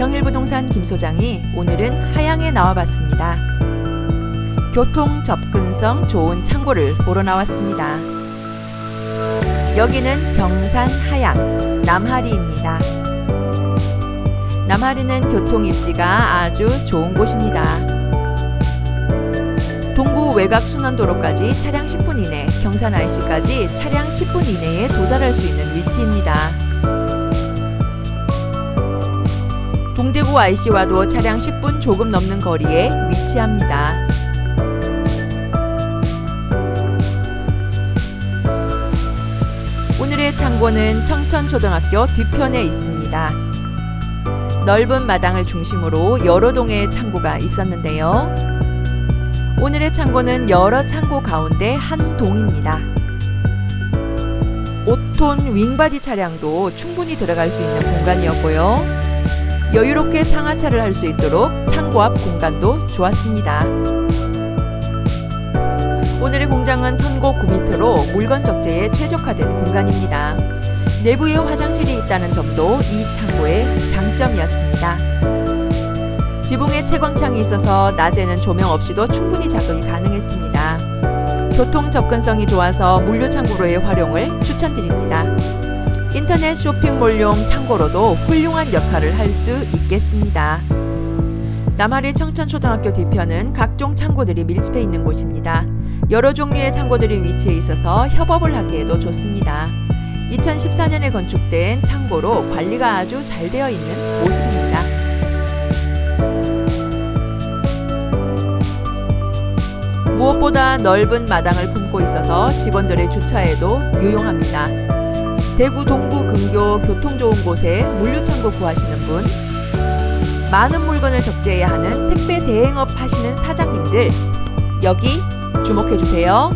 경일부동산 김 소장이 오늘은 하양에 나와봤습니다. 교통 접근성 좋은 창고를 보러 나왔습니다. 여기는 경산 하양 남하리입니다. 남하리는 교통 입지가 아주 좋은 곳입니다. 동구 외곽 순환도로까지 차량 10분 이내, 경산 IC까지 차량 10분 이내에 도달할 수 있는 위치입니다. 동대구 IC와도 차량 10분 조금 넘는 거리에 위치합니다. 오늘의 창고는 청천초등학교 뒤편에 있습니다. 넓은 마당을 중심으로 여러 동의 창고가 있었는데요. 오늘의 창고는 여러 창고 가운데 한 동입니다. 5톤 윙바디 차량도 충분히 들어갈 수 있는 공간이었고요. 여유롭게 상하차를 할 수 있도록 창고 앞 공간도 좋았습니다. 오늘의 공장은 천고 9m로 물건 적재에 최적화된 공간입니다. 내부에 화장실이 있다는 점도 이 창고의 장점이었습니다. 지붕에 채광창이 있어서 낮에는 조명 없이도 충분히 작업이 가능했습니다. 교통 접근성이 좋아서 물류 창고로의 활용을 추천드립니다. 인터넷 쇼핑몰용 창고로도 훌륭한 역할을 할 수 있겠습니다. 남하리 청천초등학교 뒤편은 각종 창고들이 밀집해 있는 곳입니다. 여러 종류의 창고들이 위치해 있어서 협업을 하기에도 좋습니다. 2014년에 건축된 창고로 관리가 아주 잘 되어 있는 모습입니다. 무엇보다 넓은 마당을 품고 있어서 직원들의 주차에도 유용합니다. 대구 동구 근교 교통 좋은 곳에 물류창고 구하시는 분, 많은 물건을 적재해야 하는 택배 대행업 하시는 사장님들, 여기 주목해 주세요.